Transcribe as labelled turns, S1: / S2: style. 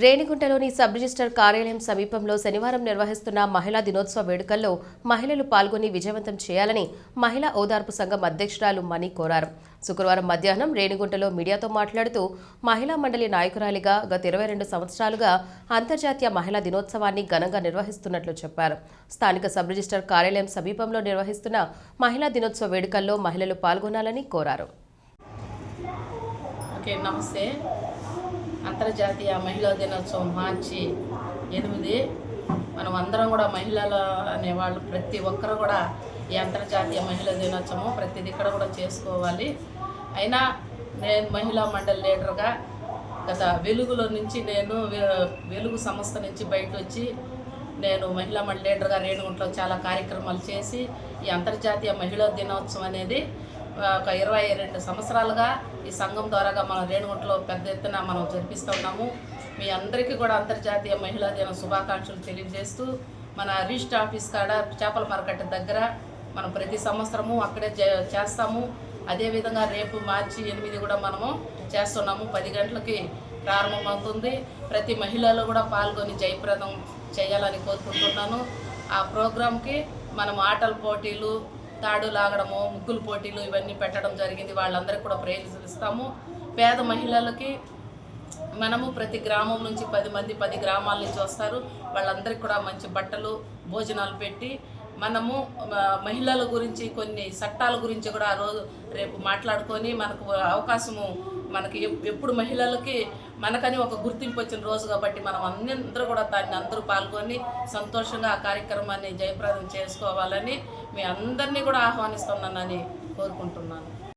S1: రేణిగుంటలోని sub register కార్యాలయం సమీపంలో శనివారం నిర్వహిస్తున్న మహిళా దినోత్సవ వేడుకల్లో మహిళలు పాల్గొని విజయవంతం చేయాలని మహిళా ఓదార్పు సంఘం అధ్యక్షురాలు మణి కోరారు. శుక్రవారం మధ్యాహ్నం రేణిగుంటలో మీడియాతో మాట్లాడుతూ మహిళా మండలి నాయకురాలిగా గత ఇరవై రెండు సంవత్సరాలుగా అంతర్జాతీయ మహిళా దినోత్సవాన్ని ఘనంగా నిర్వహిస్తున్నట్లు చెప్పారు. స్థానిక సబ్ రిజిస్టర్ కార్యాలయం సమీపంలో నిర్వహిస్తున్న మహిళా దినోత్సవ వేడుకల్లో మహిళలు పాల్గొనాలని కోరారు.
S2: ఓకే నమస్తే. అంతర్జాతీయ మహిళా దినోత్సవం మార్చి ఎనిమిది. మనం అందరం కూడా మహిళలు అనేవాళ్ళు ప్రతి ఒక్కరు కూడా ఈ అంతర్జాతీయ మహిళా దినోత్సవం ప్రతిది ఇక్కడ కూడా చేసుకోవాలి. అయినా నేను మహిళా మండలి లీడర్గా గత వెలుగులో నుంచి నేను వెలుగు సంస్థ నుంచి బయట వచ్చి నేను మహిళా మండలి లీడర్గా రేణుగుంటలో చాలా కార్యక్రమాలు చేసి ఈ అంతర్జాతీయ మహిళా దినోత్సవం అనేది ఒక ఇరవై రెండు సంవత్సరాలుగా ఈ సంఘం ద్వారాగా మనం రేణుగుంటలో పెద్ద ఎత్తున మనం జరిపిస్తున్నాము మీ అందరికీ కూడా అంతర్జాతీయ మహిళా దిన శుభాకాంక్షలు తెలియజేస్తూ మన రిజిస్టర్ ఆఫీస్ కాడ చేపల మార్కెట్ దగ్గర మనం ప్రతి సంవత్సరము అక్కడే చేస్తాము. అదేవిధంగా రేపు మార్చి ఎనిమిది కూడా మనము చేస్తున్నాము. పది గంటలకి ప్రారంభమవుతుంది. ప్రతి మహిళలు కూడా పాల్గొని జయప్రదం చేయాలని కోరుకుంటున్నాను. ఆ ప్రోగ్రాంకి మనం ఆటల పోటీలు తాడు లాగడము ముగ్గులు పోటీలు ఇవన్నీ పెట్టడం జరిగింది. వాళ్ళందరికీ కూడా ప్రైజ్ ఇస్తాము. పేద మహిళలకి మనము ప్రతి గ్రామం నుంచి పది మంది పది గ్రామాల నుంచి వస్తారు. వాళ్ళందరికీ కూడా మంచి బట్టలు భోజనాలు పెట్టి మనము మహిళల గురించి కొన్ని చట్టాల గురించి కూడా ఆ రోజు రేపు మాట్లాడుకొని మనకు అవకాశము మనకి ఎప్పుడు మహిళలకి మనకని ఒక గుర్తింపు వచ్చిన రోజు కాబట్టి మనం అందరూ కూడా దాన్ని అందరూ పాల్గొని సంతోషంగా ఆ కార్యక్రమాన్ని జయప్రదం చేసుకోవాలని మీ అందరినీ కూడా ఆహ్వానిస్తున్నానని కోరుకుంటున్నాను.